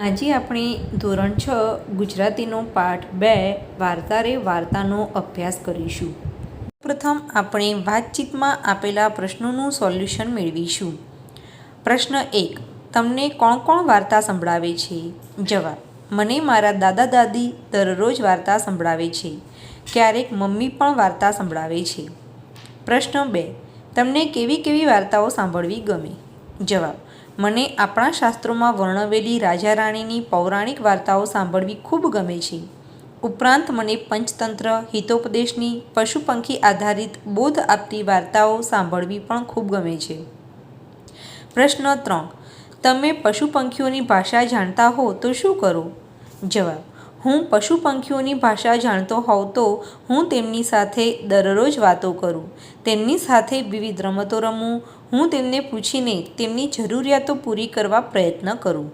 આજે આપણે ધોરણ છ, ગુજરાતીનો પાઠ બે, વાર્તા રે વાર્તાનો અભ્યાસ કરીશું. પ્રથમ આપણે વાતચીતમાં આપેલા પ્રશ્નોનું સોલ્યુશન મેળવીશું. પ્રશ્ન એક, તમને કોણ કોણ વાર્તા સંભળાવે છે? જવાબ, મને મારા દાદા દાદી દરરોજ વાર્તા સંભળાવે છે. ક્યારેક મમ્મી પણ વાર્તા સંભળાવે છે. પ્રશ્ન બે, તમને કેવી કેવી વાર્તાઓ સાંભળવી ગમે? જવાબ મને આપણા શાસ્ત્રોમાં વર્ણવેલી રાજા રાણીની પૌરાણિક વાર્તાઓ સાંભળવી ખૂબ ગમે છે. ઉપરાંત મને પંચતંત્ર, હિતોપદેશની, પશુપંખી આધારિત બોધ આપતી વાર્તાઓ સાંભળવી પણ ખૂબ ગમે છે. પ્રશ્ન ત્રણ, તમે પશુ પંખીઓની ભાષા જાણતા હો તો શું કરો? જવાબ હું પશુ પંખીઓની ભાષા જાણતો હોઉં તો હું તેમની સાથે દરરોજ વાતો કરું. તેમની સાથે વિવિધ રમતો રમું. હું તેમને પૂછીને તેમની જરૂરિયાતો પૂરી કરવા પ્રયત્ન કરું.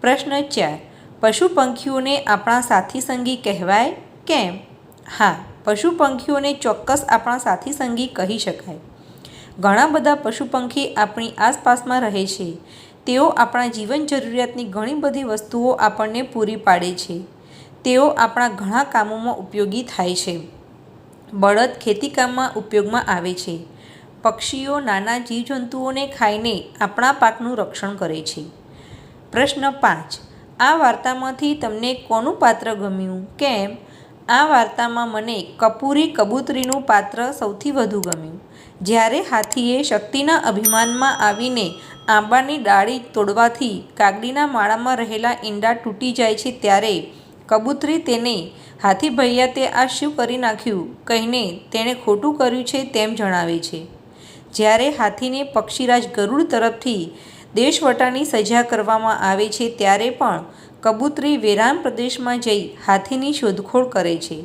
પ્રશ્ન ચાર. પશુ પંખીઓને આપણા સાથી સંગી કહેવાય કેમ? હા પશુ પંખીઓને ચોક્કસ આપણા સાથી સંગી કહી શકાય. ઘણા બધા પશુ પંખી આપણી આસપાસમાં રહે છે. તેઓ આપણા જીવન જરૂરિયાતની ઘણી બધી વસ્તુઓ આપણને પૂરી પાડે છે. તેઓ આપણા ઘણા કામોમાં ઉપયોગી થાય છે. બળદ ખેતીકામમાં ઉપયોગમાં આવે છે. પક્ષીઓ નાના જીવજંતુઓને ખાઈને આપણા પાકનું રક્ષણ કરે છે. પ્રશ્ન પાંચ. આ વાર્તામાંથી તમને કોનું પાત્ર ગમ્યું? કેમ? આ વાર્તામાં મને કપૂરી કબૂતરીનું પાત્ર સૌથી વધુ ગમ્યું. જ્યારે હાથીએ શક્તિના અભિમાનમાં આવીને આંબાની ડાળી તોડવાથી કાગડીના માળામાં રહેલા ઈંડા તૂટી જાય છે ત્યારે કબૂતરી તેને હાથી ભૈયા તે આ શું કરી નાખ્યું, કહીને તેણે ખોટું કર્યું છે તેમ જણાવે છે. જ્યારે હાથીને પક્ષીરાજ ગરુડ તરફથી દેશવટાની સજા કરવામાં આવે છે ત્યારે પણ કબૂતરી વેરાન પ્રદેશમાં જઈ હાથીની શોધખોળ કરે છે.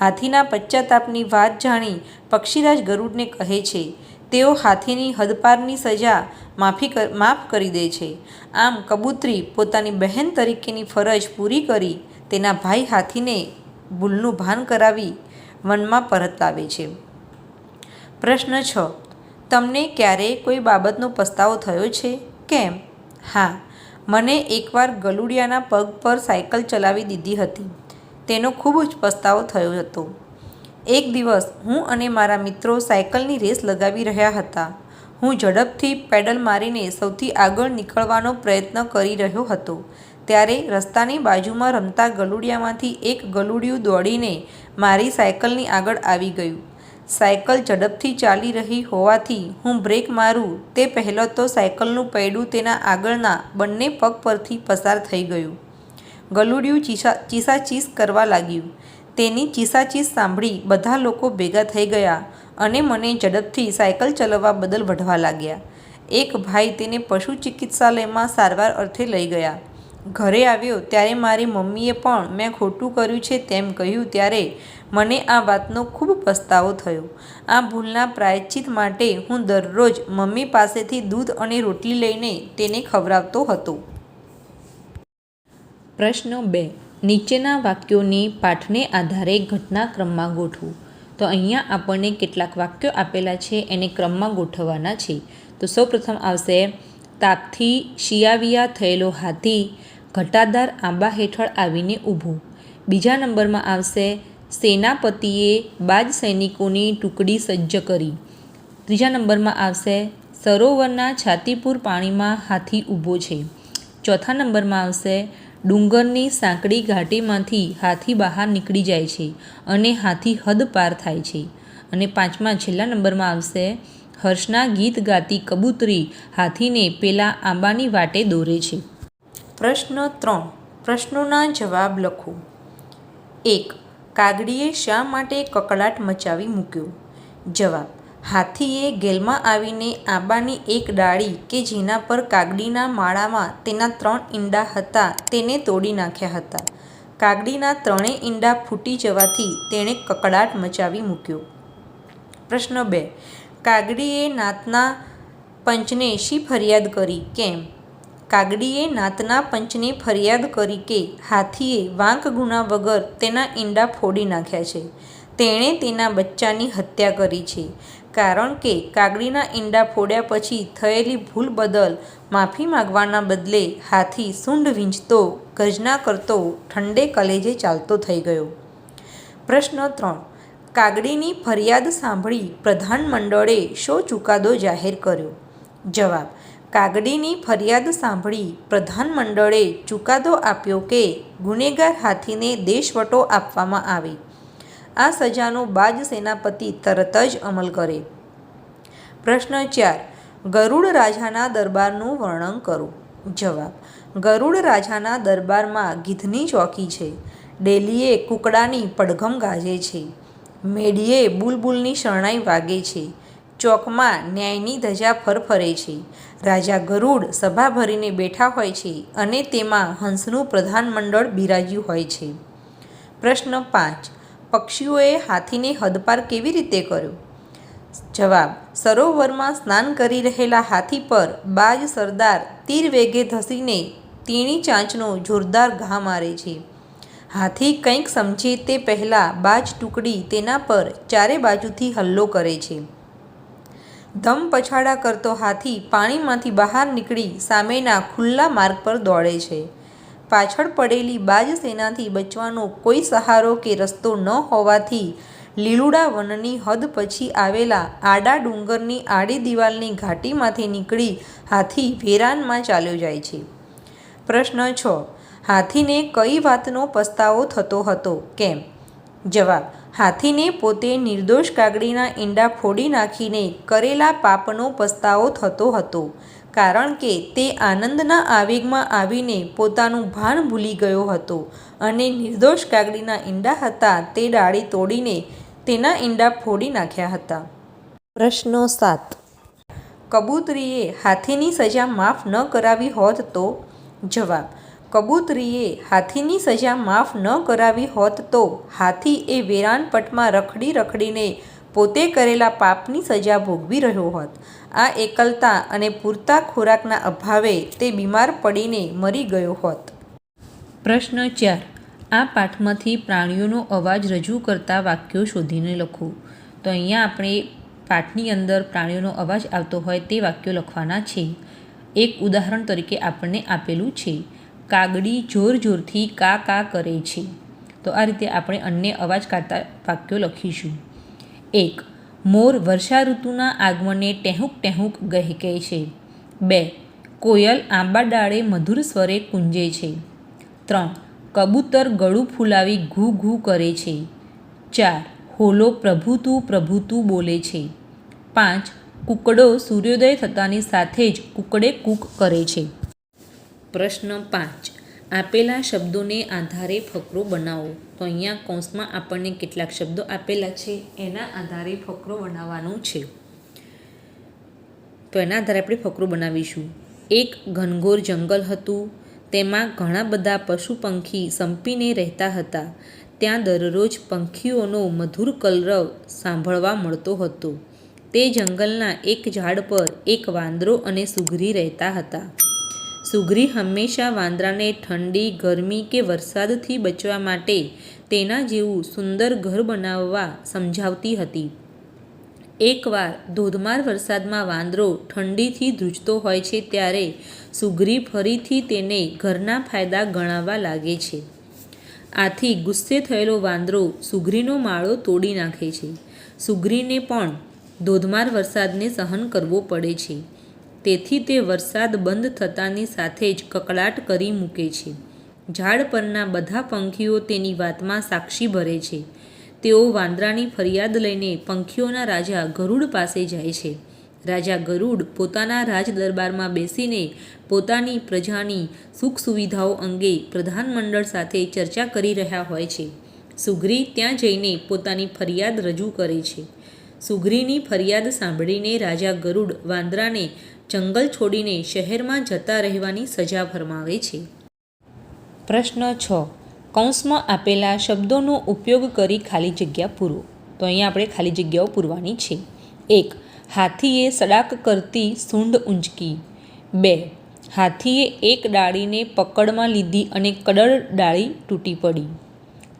હાથીના પશ્ચાતાપની વાત જાણી પક્ષીરાજ ગરુડને કહે છે તેઓ હાથીની હદપારની સજા માફી માફ કરી દે છે. આમ કબૂતરી પોતાની બહેન તરીકેની ફરજ પૂરી કરી તેના ભાઈ હાથીને ભૂલનું ભાન કરાવી વનમાં પરત લાવે છે. પ્રશ્ન છ. તમને ક્યારેય કોઈ બાબતનો પસ્તાવો થયો છે? કેમ? હા, મને એકવાર ગલુડિયાના પગ પર સાયકલ ચલાવી દીધી હતી. તેનો ખૂબ જ પસ્તાવો થયો હતો. એક દિવસ હું અને મારા મિત્રો સાયકલની રેસ લગાવી રહ્યા હતા. હું ઝડપથી પેડલ મારીને સૌથી આગળ નીકળવાનો પ્રયત્ન કરી રહ્યો હતો. ત્યારે રસ્તાની બાજુમાં રમતા ગલુડિયામાંથી એક ગલુડિયું દોડીને મારી સાયકલની આગળ આવી ગયું. સાયકલ ઝડપથી ચાલી રહી હોવાથી હું બ્રેક મારું તે પહેલાં તો સાયકલનું પૈડું તેના આગળના બંને પગ પરથી પસાર થઈ ગયું. ગલુડિયું ચીસા ચીસાચીસ કરવા લાગ્યું. તેની ચીસાચીસ સાંભળી બધા લોકો ભેગા થઈ ગયા અને મને ઝડપથી સાયકલ ચલાવવા બદલ વઢવા લાગ્યા. એક ભાઈ તેને પશુ ચિકિત્સાલયમાં સારવાર અર્થે લઈ ગયા. ઘરે આવ્યો ત્યારે મારી મમ્મીએ પણ મેં ખોટું કર્યું છે તેમ કહ્યું ત્યારે મને આ વાતનો ખૂબ પસ્તાવો થયો. આ ભૂલના પ્રાયશ્ચિત માટે હું દરરોજ મમ્મી પાસેથી દૂધ અને રોટલી લઈને તેને ખવડાવતો હતો. પ્રશ્ન બે. નીચેના વાક્યોની પાઠને આધારે ઘટનાક્રમમાં ગોઠવું. તો અહીંયા આપણને કેટલાક વાક્યો આપેલા છે, એને ક્રમમાં ગોઠવવાના છે. તો સૌપ્રથમ આવશે, તાપથી શિયાવિયા થયેલો હાથી ઘટાદાર આંબા હેઠળ આવીને ઊભું. બીજા નંબરમાં આવશે, સેનાપતિએ બાજ સૈનિકોની ટુકડી સજ્જ કરી. ત્રીજા નંબરમાં આવશે, સરોવરના છાતીપુર પાણીમાં હાથી ઊભો છે. ચોથા નંબરમાં આવશે ડુંગરની સાંકડી ઘાટીમાંથી હાથી બહાર નીકળી જાય છે અને હાથી હદ પાર થાય છે. અને પાંચમા, છેલ્લા નંબરમાં આવશે. હર્ષના ગીત ગાતી કબૂતરી હાથીને પેલા આંબાની વાટે દોરે છે. પ્રશ્ન ત્રણ, પ્રશ્નોના જવાબ લખો. એક, કાગડીએ શા માટે કકળાટ મચાવી મૂક્યો? જવાબ હાથીએ ગેલમાં આવીને આંબાની એક ડાળી કે જેના પર કાગડીના માળામાં તેના ત્રણ ઈંડા હતા તેને તોડી નાખ્યા હતા. કાગડીના ત્રણેય ઈંડા ફૂટી જવાથી તેણે કકડાટ મચાવી મૂક્યો. પ્રશ્ન બે. કાગડીએ નાતના પંચને શી ફરિયાદ કરી? કેમ? કાગડીએ નાતના પંચને ફરિયાદ કરી કે હાથીએ વાંક ગુના વગર તેના ઈંડા ફોડી નાખ્યા છે. તેણે તેના બચ્ચાની હત્યા કરી છે. કારણ કે કાગડીના ઈંડા ફોડ્યા પછી થયેલી ભૂલ બદલ માફી માગવાના બદલે હાથી સૂંઢ વીંચતો ગજના કરતો, ઠંડે કલેજે ચાલતો થઈ ગયો. પ્રશ્ન ત્રણ. કાગડીની ફરિયાદ સાંભળી પ્રધાનમંડળે શો ચુકાદો જાહેર કર્યો? જવાબ. કાગડીની ફરિયાદ સાંભળી પ્રધાનમંડળે ચુકાદો આપ્યો કે ગુનેગાર હાથીને દેશવટો આપવામાં આવે. આ સજાનો બાજ સેનાપતિ તરત જ અમલ કરે. પ્રશ્ન ચાર, ગરુડ રાજાના દરબારનું વર્ણન કરો. જવાબ, ગરુડ રાજાના દરબારમાં ગીધની ચોકી છે. ડેલીએ કુકડાની પડઘમ ગાજે છે. મેડીએ બુલબુલની શરણાઈ વાગે છે. ચોકમાં ન્યાયની ધજા ફરફરે છે. રાજા ગરુડ સભા ભરીને બેઠા હોય છે અને તેમાં હંસનું પ્રધાનમંડળ બિરાજ્યું હોય છે. પ્રશ્ન પાંચ પક્ષીઓએ હાથીને હદપાર કેવી રીતે કર્યો? જવાબ, સરોવરમાં સ્નાન કરી રહેલા હાથી પર બાજ સરદાર તીર વેગે ધસીને તીણી ચાંચનો જોરદાર ઘા મારે છે. હાથી કંઈક સમજે તે પહેલાં બાજ ટુકડી તેના પર ચારે બાજુથી હલ્લો કરે છે. ધમ પછાડા કરતો હાથી પાણીમાંથી બહાર નીકળી સામેના ખુલ્લા માર્ગ પર દોડે છે. પાછળ પડેલી બાજ સેનાથી બચવાનો કોઈ સહારો કે રસ્તો ન હોવાથી લીલુડા વનની હદ પછી આવેલા આડા ડુંગરની આડી દિવાલની ઘાટીમાંથી નીકળી હાથી વેરાનમાં ચાલ્યો જાય છે. પ્રશ્ન છ. હાથીને કઈ વાતનો પસ્તાવો થતો હતો? કેમ? જવાબ. હાથીને પોતે નિર્દોષ કાગડીના ઈંડા ફોડી નાખીને કરેલા પાપનો પસ્તાવો થતો હતો. કારણ કે તે આનંદના આવેગમાં આવીને પોતાનું ભાન ભૂલી ગયો હતો અને નિર્દોષ કાગડીના ઈંડા હતા તે ડાળી તોડીને તેના ઈંડા ફોડી નાખ્યા હતા. પ્રશ્નો સાત. કબૂતરીએ હાથીની સજા માફ ન કરાવી હોત તો? જવાબ. કબૂતરીએ હાથીની સજા માફ ન કરાવી હોત તો હાથી એ વેરાનપટમાં રખડી રખડીને પોતે કરેલા પાપની સજા ભોગવી રહ્યો હોત. આ એકલતા અને પૂરતા ખોરાકના અભાવે તે બીમાર પડીને મરી ગયો હોત. પ્રશ્ન ચાર. આ પાઠમાંથી પ્રાણીઓનો અવાજ રજૂ કરતા વાક્યો શોધીને લખો. તો અહીંયા આપણે પાઠની અંદર પ્રાણીઓનો અવાજ આવતો હોય તે વાક્યો લખવાના છે. એક ઉદાહરણ તરીકે આપણને આપેલું છે. કાગડી જોર જોરથી કા કા કરે છે. તો આ રીતે આપણે અન્ય અવાજ કાઢતા વાક્યો લખીશું. એક, મોર વર્ષા ઋતુના આગમને ટેહુક ટેહુક ગહેકે છે. બે, કોયલ આંબા ડાળે મધુર સ્વરે કુંજે છે. ત્રણ, કબૂતર ગળું ફૂલાવી ઘૂ ઘૂ કરે છે. ચાર, હોલો પ્રભુતું પ્રભુતું બોલે છે. પાંચ, કુકડો સૂર્યોદય થતાની સાથે જ કુકડે કૂક કરે છે. પ્રશ્ન પાંચ આપેલા શબ્દોને આધારે ફકરો બનાવો. તો અહીંયા કૌંસમાં આપણને કેટલાક શબ્દો આપેલા છે, એના આધારે ફકરો બનાવવાનો છે. તો એના આધારે આપણે ફકરો બનાવીશું. એક ઘનઘોર જંગલ હતું, તેમાં ઘણા બધા પશુ પંખી સંપીને રહેતા હતા. ત્યાં દરરોજ પંખીઓનો મધુર કલરવ સાંભળવા મળતો હતો. તે જંગલના એક ઝાડ પર એક વાંદરો અને સુઘરી રહેતા હતા. સુઘરી હંમેશા વાંદરાને ઠંડી, ગરમી કે વરસાદથી બચવા માટે તેના જેવું સુંદર ઘર બનાવવા સમજાવતી હતી. એકવાર ધોધમાર વરસાદમાં વાંદરો ઠંડીથી ધ્રુજતો હોય છે ત્યારે સુગ્રી ફરીથી તેને ઘરના ફાયદા ગણાવવા લાગે છે. આથી ગુસ્સે થયેલો વાંદરો સુગ્રીનો માળો તોડી નાખે છે. સુગ્રીને પણ ધોધમાર વરસાદને સહન કરવો પડે છે. તેથી તે વરસાદ બંધ થતાની સાથે જ કકળાટ કરી મૂકે છે. ઝાડ પરના બધા પંખીઓ તેની વાતમાં સાક્ષી ભરે છે. તેઓ વાંદરાની ફરિયાદ લઈને પંખીઓના રાજા ગરુડ પાસે જાય છે. રાજા ગરુડ પોતાના રાજદરબારમાં બેસીને પોતાની પ્રજાની સુખ સુવિધાઓ અંગે પ્રધાનમંડળ સાથે ચર્ચા કરી રહ્યા હોય છે. સુગ્રી ત્યાં જઈને પોતાની ફરિયાદ રજૂ કરે છે. સુગ્રીની ફરિયાદ સાંભળીને રાજા ગરુડ વાંદરાને જંગલ છોડીને શહેરમાં જતા રહેવાની સજા ફરમાવે છે. પ્રશ્ન છ. કૌંસમાં આપેલા શબ્દોનો ઉપયોગ કરી ખાલી જગ્યા પૂરો. તો અહીંયા આપણે ખાલી જગ્યાઓ પૂરવાની છે. એક. હાથીએ સડાક કરતી સૂંઢ ઊંચકી. બે. હાથીએ એક ડાળીને પકડમાં લીધી અને કડળ ડાળી તૂટી પડી.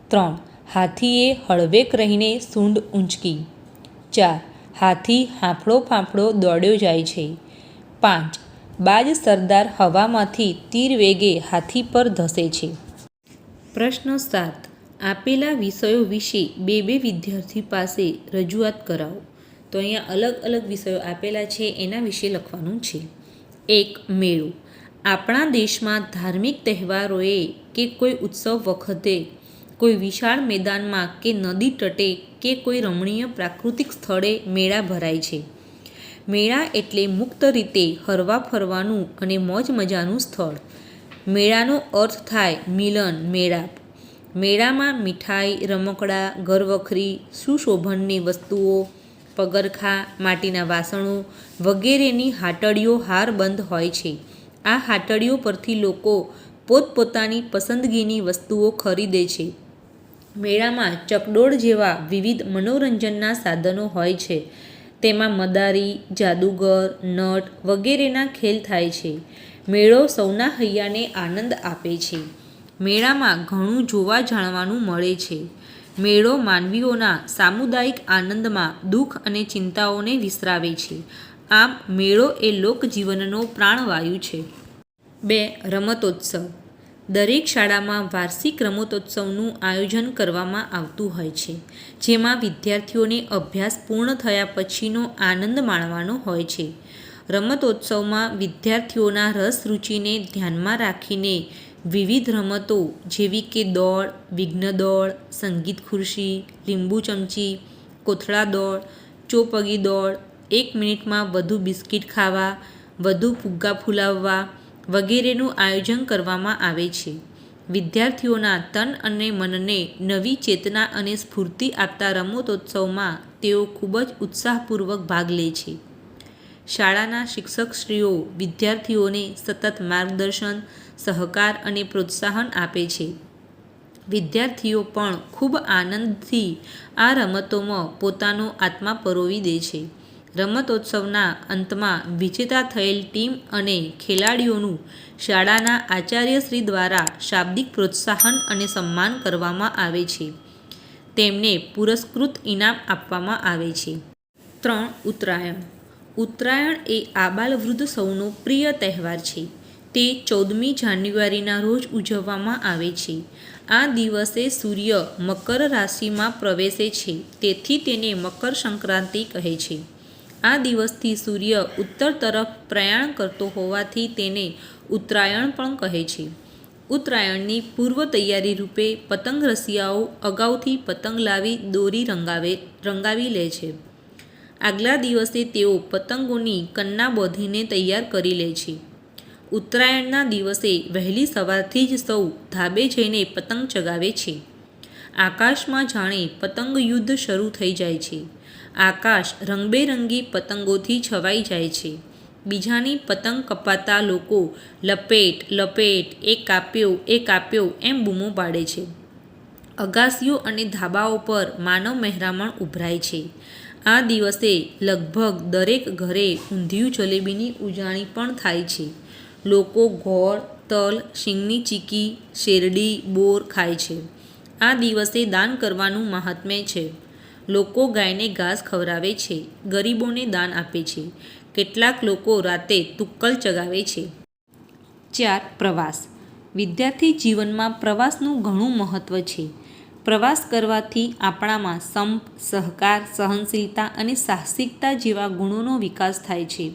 ત્રણ. હાથીએ હળવેક રહીને સૂંઢ ઊંચકી. ચાર. હાથી હાંફળો ફાંફળો દોડ્યો જાય છે. પાંચ. બાજ સરદાર હવામાંથી તીર વેગે હાથી પર ધસે છે. પ્રશ્ન સાત. આપેલા વિષયો વિશે બે બે વિદ્યાર્થી પાસે રજૂઆત કરાવો. તો અહીંયા અલગ અલગ વિષયો આપેલા છે, એના વિશે લખવાનું છે. એક, મેળો. આપણા દેશમાં ધાર્મિક તહેવારોએ કે કોઈ ઉત્સવ વખતે, કોઈ વિશાળ મેદાનમાં કે નદી તટે કે કોઈ રમણીય પ્રાકૃતિક સ્થળે મેળા ભરાય છે. મેળા એટલે મુક્ત રીતે હરવા ફરવાનું અને મોજ મજાનું સ્થળ. મેળાનો અર્થ થાય મિલન, મેળાપ. મેળામાં મીઠાઈ, રમકડા, ઘરવખરી, સુશોભનની વસ્તુઓ, પગરખા, માટીના વાસણો વગેરેની હાટડીઓ હારબંધ હોય છે. આ હાટડીઓ પરથી લોકો પોતપોતાની પસંદગીની વસ્તુઓ ખરીદે છે. મેળામાં ચકડોળ જેવા વિવિધ મનોરંજનના સાધનો હોય છે. તેમાં મદારી, જાદુગર, નટ વગેરેના ખેલ થાય છે. મેળો સૌના હૈયાને આનંદ આપે છે. મેળામાં ઘણું જોવા જાણવાનું મળે છે. મેળો માનવીઓના સામુદાયિક આનંદમાં દુઃખ અને ચિંતાઓને વિસરાવે છે. આમ, મેળો એ લોકજીવનનો પ્રાણવાયુ છે. બે, રમતોત્સવ. દરેક શાળામાં વાર્ષિક રમતોત્સવનું આયોજન કરવામાં આવતું હોય છે, જેમાં વિદ્યાર્થીઓને અભ્યાસ પૂર્ણ થયા પછીનો આનંદ માણવાનો હોય છે. રમતોત્સવમાં વિદ્યાર્થીઓના રસ રુચિને ધ્યાનમાં રાખીને વિવિધ રમતો જેવી કે દોડ, વિઘ્ન દોડ, સંગીત ખુરશી, લીંબુ ચમચી, કોથળા દોડ, ચોપગી દોડ, એક મિનિટમાં વધુ બિસ્કિટ ખાવા, વધુ ફુગ્ગા ફૂલાવવા વગેરેનું આયોજન કરવામાં આવે છે. વિદ્યાર્થીઓના તન અને મનને નવી ચેતના અને સ્ફૂર્તિ આપતા રમતોત્સવમાં તેઓ ખૂબ જ ઉત્સાહપૂર્વક ભાગ લે છે. શાળાના શિક્ષકશ્રીઓ વિદ્યાર્થીઓને સતત માર્ગદર્શન, સહકાર અને પ્રોત્સાહન આપે છે. વિદ્યાર્થીઓ પણ ખૂબ આનંદથી આ રમતોમાં પોતાનો આત્મા પરોવી દે છે. રમતોત્સવના અંતમાં વિજેતા થયેલ ટીમ અને ખેલાડીઓનું શાળાના આચાર્યશ્રી દ્વારા શાબ્દિક પ્રોત્સાહન અને સન્માન કરવામાં આવે છે. તેમને પુરસ્કૃત ઇનામ આપવામાં આવે છે. ત્રણ ઉત્તરાયણ. ઉત્તરાયણ એ આબાલવૃદ્ધ સૌનો પ્રિય તહેવાર છે. તે ચૌદમી જાન્યુઆરીના રોજ ઉજવવામાં આવે છે. આ દિવસે સૂર્ય મકર રાશિમાં પ્રવેશે છે. તેથી તેને મકર સંક્રાંતિ કહે છે. આ દિવસથી સૂર્ય ઉત્તર તરફ પ્રયાણ કરતો હોવાથી તેને ઉત્તરાયણ પણ કહે છે. ઉત્તરાયણની પૂર્વ તૈયારી રૂપે પતંગ રસિયાઓ અગાઉથી પતંગ લાવી દોરી રંગાવે, રંગાવી લે છે. આગલા દિવસે તેઓ પતંગોની કન્ના બોધીને તૈયાર કરી લે છે. ઉત્તરાયણના દિવસે વહેલી સવારથી જ સૌ ધાબે જઈને પતંગ ચગાવે છે. આકાશમાં જાણે પતંગ યુદ્ધ શરૂ થઈ જાય છે. આકાશ રંગબેરંગી પતંગોથી છવાઈ જાય છે. બીજાની પતંગ કપાતા લોકો લપેટ લપેટ એ કાપ્યો એ કાપ્યો એમ બૂમો પાડે છે. અગાસીઓ અને ધાબાઓ પર માનવ મહેરામણ ઉભરાય છે. આ દિવસે લગભગ દરેક ઘરે ઊંધિયું જલેબીની ઉજાણી પણ થાય છે. લોકો ગોળ, તલ, શીંગની ચીકી, શેરડી, બોર ખાય છે. આ દિવસે દાન કરવાનું મહાત્મ્ય છે. લોકો ગાયને ઘાસ ખવડાવે છે, ગરીબોને દાન આપે છે. કેટલાક લોકો રાતે તુક્કલ ચગાવે છે. ચાર, પ્રવાસ. વિદ્યાર્થી જીવનમાં પ્રવાસનું ઘણું મહત્ત્વ છે. પ્રવાસ કરવાથી આપણામાં સંપ, સહકાર, સહનશીલતા અને સાહસિકતા જેવા ગુણોનો વિકાસ થાય છે.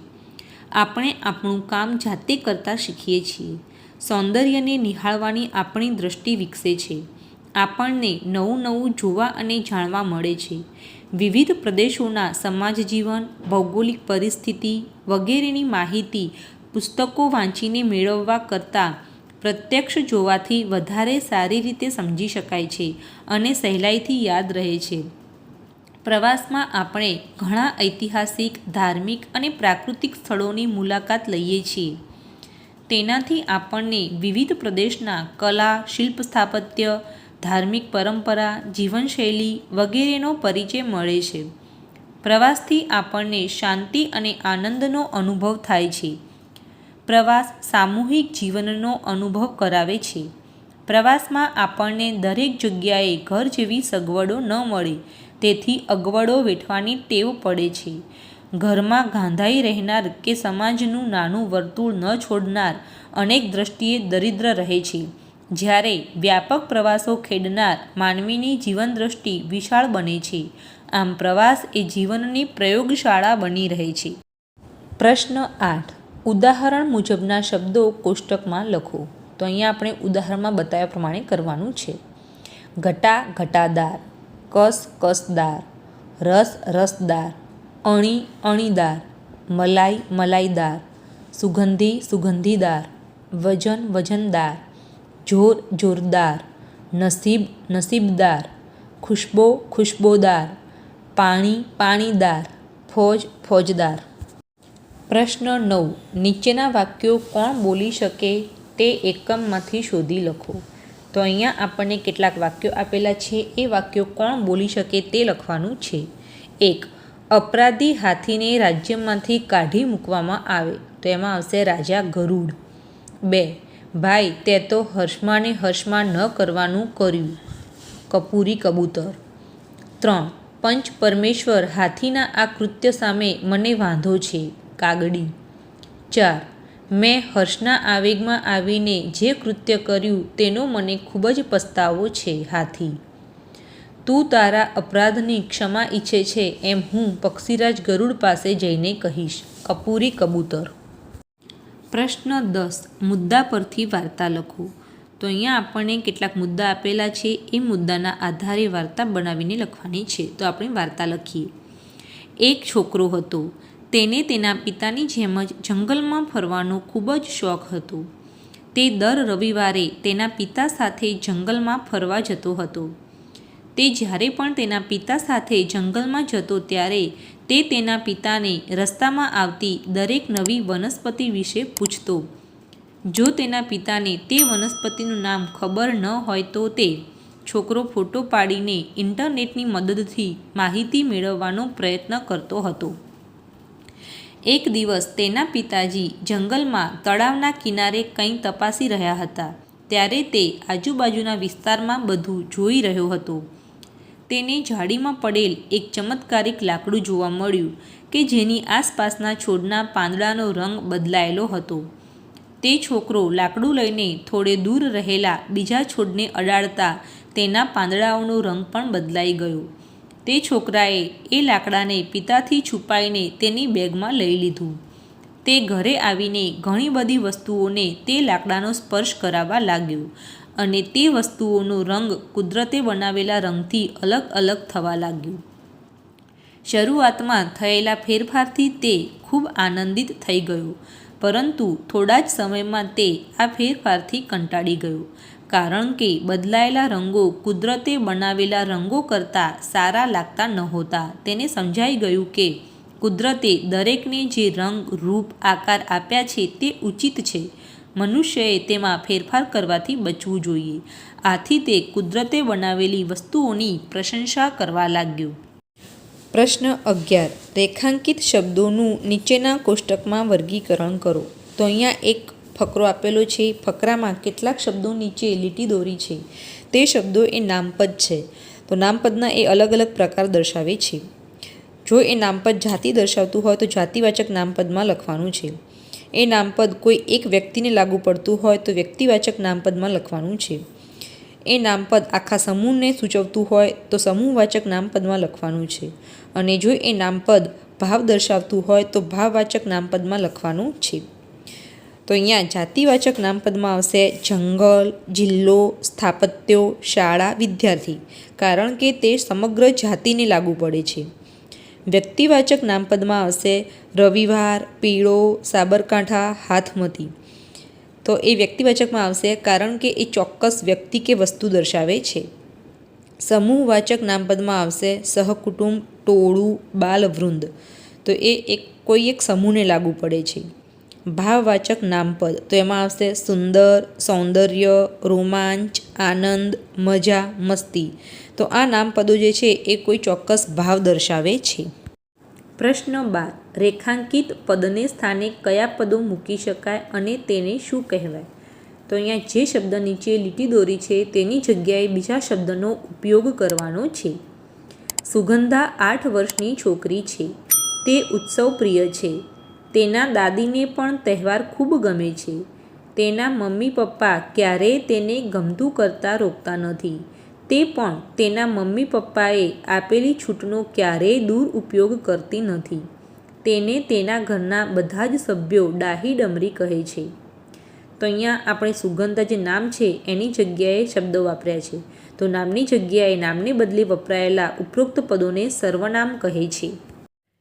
આપણે આપણું કામ જાતે કરતાં શીખીએ છીએ. સૌંદર્યને નિહાળવાની આપણી દૃષ્ટિ વિકસે છે. આપણને નવું નવું જોવા અને જાણવા મળે છે. વિવિધ પ્રદેશોના સમાજ જીવન, ભૌગોલિક પરિસ્થિતિ વગેરેની માહિતી પુસ્તકો વાંચીને મેળવવા કરતાં પ્રત્યક્ષ જોવાથી વધારે સારી રીતે સમજી શકાય છે અને સહેલાઈથી યાદ રહે છે. પ્રવાસમાં આપણે ઘણા ઐતિહાસિક, ધાર્મિક અને પ્રાકૃતિક સ્થળોની મુલાકાત લઈએ છીએ. તેનાથી આપણને વિવિધ પ્રદેશના કલા, શિલ્પ સ્થાપત્ય ધાર્મિક પરંપરા, જીવનશૈલી વગેરેનો પરિચય મળે છે. પ્રવાસથી આપણને શાંતિ અને આનંદનો અનુભવ થાય છે. પ્રવાસ સામૂહિક જીવનનો અનુભવ કરાવે છે. પ્રવાસમાં આપણને દરેક જગ્યાએ ઘર જેવી સગવડો ન મળે, તેથી અગવડો વેઠવાની ટેવ પડે છે. ઘરમાં ગાંધાઈ રહેનાર કે સમાજનું નાનું વર્તુળ ન છોડનાર અનેક દ્રષ્ટિએ દરિદ્ર રહે છે. જ્યારે વ્યાપક પ્રવાસો ખેડનાર માનવીની જીવનદ્રષ્ટિ વિશાળ બને છે. આમ પ્રવાસ એ જીવનની પ્રયોગશાળા બની રહે છે. પ્રશ્ન આઠ. ઉદાહરણ મુજબના શબ્દો કોષ્ટકમાં લખો. તો અહીંયા આપણે ઉદાહરણમાં બતાવ્યા પ્રમાણે કરવાનું છે. ઘટા, ઘટાદાર. કસ, કસદાર. રસ, રસદાર. અણી, અણીદાર. મલાઈ, મલાઈદાર. સુગંધી, સુગંધીદાર. વજન, વજનદાર. જોર જોરદાર, નસીબ નસીબદાર, ખુશ્બો ખુશ્બોદાર, પાણી પાણીદાર, ફોજ ફોજદાર. પ્રશ્ન નવ. નીચેના વાક્યો કોણ બોલી શકે તે એકમમાંથી શોધી લખો. તો અહીંયા આપણને કેટલાક વાક્યો આપેલા છે. એ વાક્યો કોણ બોલી શકે તે લખવાનું છે. એક. અપરાધી હાથીને રાજ્યમાંથી કાઢી મૂકવામાં આવે. તો એમાં આવશે રાજા ગરુડ. બે. ભાઈ, તે તો હર્ષમાને હર્ષમાં ન કરવાનું કર્યું. કપૂરી કબૂતર. ત્રણ, પંચ પરમેશ્વર હાથીના આ કૃત્ય સામે મને વાંધો છે. કાગડી. ચાર, મેં હર્ષના આવેગમાં આવીને જે કૃત્ય કર્યું તેનો મને ખૂબ જ પસ્તાવો છે, હાથી. તું તારા અપરાધની ક્ષમા ઈચ્છે છે એમ હું પક્ષીરાજ ગરુડ પાસે જઈને કહીશ. કપૂરી કબૂતર. પ્રશ્ન દસ, મુદ્દા પરથી વાર્તા લખો. તો અહીંયા આપણને કેટલાક મુદ્દા આપેલા છે, એ મુદ્દાના આધારે વાર્તા બનાવીને લખવાની છે. તો આપણે વાર્તા લખીએ. એક છોકરો હતો. તેને તેના પિતાની જેમ જ જંગલમાં ફરવાનો ખૂબ જ શોખ હતો. તે દર રવિવારે તેના પિતા સાથે જંગલમાં ફરવા જતો હતો. તે જ્યારે પણ તેના પિતા સાથે જંગલમાં જતો ત્યારે તે તેના પિતાને રસ્તામાં આવતી દરેક નવી વનસ્પતિ વિશે પૂછતો. જો તેના પિતાને તે વનસ્પતિનું નામ ખબર ન હોય તો તે છોકરો ફોટો પાડીને ઇન્ટરનેટની મદદથી માહિતી મેળવવાનો પ્રયત્ન કરતો હતો. એક દિવસ તેના પિતાજી જંગલમાં તળાવના કિનારે કંઈ તપાસી રહ્યા હતા. ત્યારે તે આજુબાજુના વિસ્તારમાં બધું જોઈ રહ્યો હતો. તેને જાળીમાં પડેલ એક ચમત્કારિક લાકડું જોવા મળ્યું કે જેની આસપાસના છોડના પાંદડાનો રંગ બદલાયેલો હતો. તે છોકરો લાકડું લઈને થોડે દૂર રહેલા બીજા છોડને અડાડતા તેના પાંદડાઓનો રંગ પણ બદલાઈ ગયો. તે છોકરાએ એ લાકડાને પિતાથી છુપાઈને તેની બેગમાં લઈ લીધું. તે ઘરે આવીને ઘણી બધી વસ્તુઓને તે લાકડાનો સ્પર્શ કરાવવા લાગ્યો. અને તે વસ્તુઓનો રંગ કુદરતે બનાવેલા રંગથી અલગ અલગ થવા લાગ્યું. શરૂઆતમાં થયેલા ફેરફારથી તે ખૂબ આનંદિત થઈ ગયો, પરંતુ થોડા જ સમયમાં તે આ ફેરફારથી કંટાળી ગયો, કારણ કે બદલાયેલા રંગો કુદરતે બનાવેલા રંગો કરતાં સારા લાગતા નહોતા. તેને સમજાઈ ગયું કે કુદરતે દરેકને જે રંગ, રૂપ, આકાર આપ્યા છે તે ઉચિત છે. મનુષ્યએ તેમાં ફેરફાર કરવાથી બચવું જોઈએ. આથી તે કુદરતે બનાવેલી વસ્તુઓની પ્રશંસા કરવા લાગ્યો. પ્રશ્ન અગિયાર. રેખાંકિત શબ્દોનું નીચેના કોષ્ટકમાં વર્ગીકરણ કરો. તો અહીંયા એક ફકરો આપેલો છે. ફકરામાં કેટલાક શબ્દો નીચે લીટી દોરી છે. તે શબ્દો એ નામપદ છે. તો નામપદના એ અલગ અલગ પ્રકાર દર્શાવે છે. જો એ નામપદ જાતિ દર્શાવતું હોય તો જાતિવાચક નામપદમાં લખવાનું છે. એ નામપદ કોઈ એક વ્યક્તિને લાગુ પડતું હોય તો વ્યક્તિવાચક નામપદમાં લખવાનું છે. એ નામપદ આખા સમૂહને સૂચવતું હોય તો સમૂહવાચક નામપદમાં લખવાનું છે. અને જો એ નામપદ ભાવ દર્શાવતું હોય તો ભાવવાચક નામપદમાં લખવાનું છે. તો અહીંયા જાતિવાચક નામપદમાં આવશે જંગલ, જિલ્લો, સ્થાપત્યો, શાળા, વિદ્યાર્થી. કારણ કે તે સમગ્ર જાતિને લાગુ પડે છે. વ્યક્તિવાચક નામપદમાં આવશે રવિવાર, પીળો, સાબરકાંઠા, હાથમતી. તો એ વ્યક્તિવાચકમાં આવશે કારણ કે એ ચોક્કસ વ્યક્તિ કે વસ્તુ દર્શાવે છે. સમૂહવાચક નામપદમાં આવશે સહકુટુંબ, ટોળું, બાલવૃંદ. તો એ એક કોઈ એક સમૂહને લાગુ પડે છે. ભાવવાચક નામપદ. તો એમાં આવશે સુંદર, સૌંદર્ય, રોમાંચ, આનંદ, મજા, મસ્તી. તો આ નામપદો જે છે એ કોઈ ચોક્કસ ભાવ દર્શાવે છે. પ્રશ્ન બાર. રેખાંકિત પદને સ્થાને કયા પદો મૂકી શકાય અને તેને શું કહેવાય? તો અહીંયા જે શબ્દ નીચે લીટી દોરી છે તેની જગ્યાએ બીજા શબ્દનો ઉપયોગ કરવાનો છે. સુગંધા આઠ વર્ષની છોકરી છે. તે ઉત્સવ પ્રિય છે. તેના દાદીને પણ તહેવાર ખૂબ ગમે છે. તેના મમ્મી પપ્પા ક્યારેય તેને ગમતું કરતાં રોકતા નથી. તે પણ તેના મમ્મી પપ્પાએ આપેલી છૂટનો ક્યારેય દુરુપયોગ કરતી નથી. તેને તેના ઘરના બધા જ સભ્યો ડાહી ડમરી કહે છે. તો અહીંયા આપણે સુગંધા જે નામ છે એની જગ્યાએ શબ્દો વાપર્યા છે. તો નામની જગ્યાએ નામને બદલે વપરાયેલા ઉપરોક્ત પદોને સર્વનામ કહે છે.